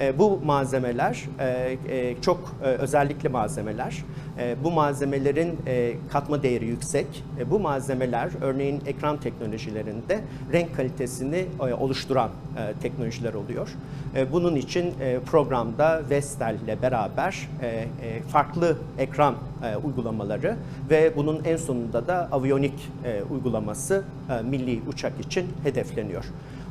E, Bu malzemeler e, e, çok özellikli malzemeler. Bu malzemelerin katma değeri yüksek. Bu malzemeler örneğin ekran teknolojilerinde renk kalitesini oluşturan teknolojiler oluyor. Bunun için programda Vestel ile beraber farklı ekran uygulamaları ve bunun en sonunda da aviyonik uygulaması milli uçak için hedefleniyor.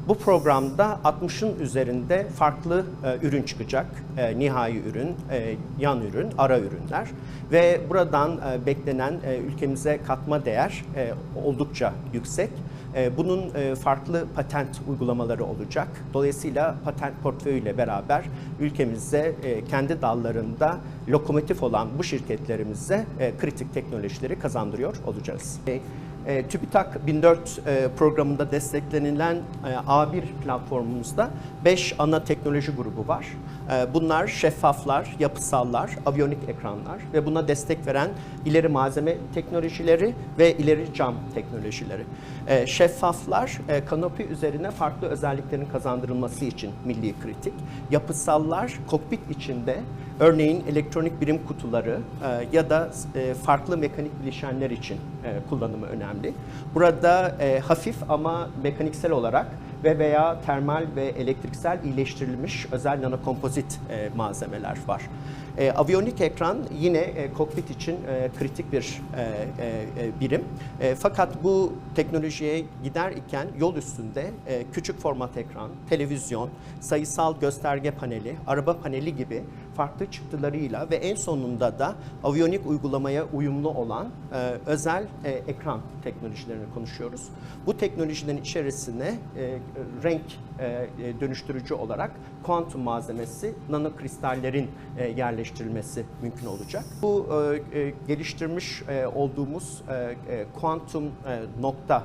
Bu programda 60'ın üzerinde farklı e, ürün çıkacak. E, nihai ürün, e, yan ürün, ara ürünler ve buradan e, beklenen e, ülkemize katma değer e, oldukça yüksek. E, bunun e, farklı patent uygulamaları olacak. Dolayısıyla patent portföyüyle beraber ülkemize e, kendi dallarında lokomotif olan bu şirketlerimize e, kritik teknolojileri kazandırıyor olacağız. E, e, TÜBİTAK 1004 e, programında desteklenilen e, A1 platformumuzda 5 ana teknoloji grubu var. E, bunlar şeffaflar, yapısallar, aviyonik ekranlar ve buna destek veren ileri malzeme teknolojileri ve ileri cam teknolojileri. E, şeffaflar e, kanopi üzerine farklı özelliklerin kazandırılması için milli kritik. Yapısallar kokpit içinde örneğin elektronik birim kutuları e, ya da e, farklı mekanik bileşenler için e, kullanımı önemli. Burada e, hafif ama mekaniksel olarak ve veya termal ve elektriksel iyileştirilmiş özel nanokompozit e, malzemeler var. E, aviyonik ekran yine e, kokpit için e, kritik bir e, e, e, birim. E, fakat bu teknolojiye gider iken yol üstünde e, küçük format ekran, televizyon, sayısal gösterge paneli, araba paneli gibi farklı çıktılarıyla ve en sonunda da aviyonik uygulamaya uyumlu olan e, özel e, ekran teknolojilerini konuşuyoruz. Bu teknolojilerin içerisine e, renk e, e, dönüştürücü olarak kuantum malzemesi nanokristallerin e, yerleştirilmesi mümkün olacak. Bu e, e, geliştirmiş e, olduğumuz e, e, kuantum e, nokta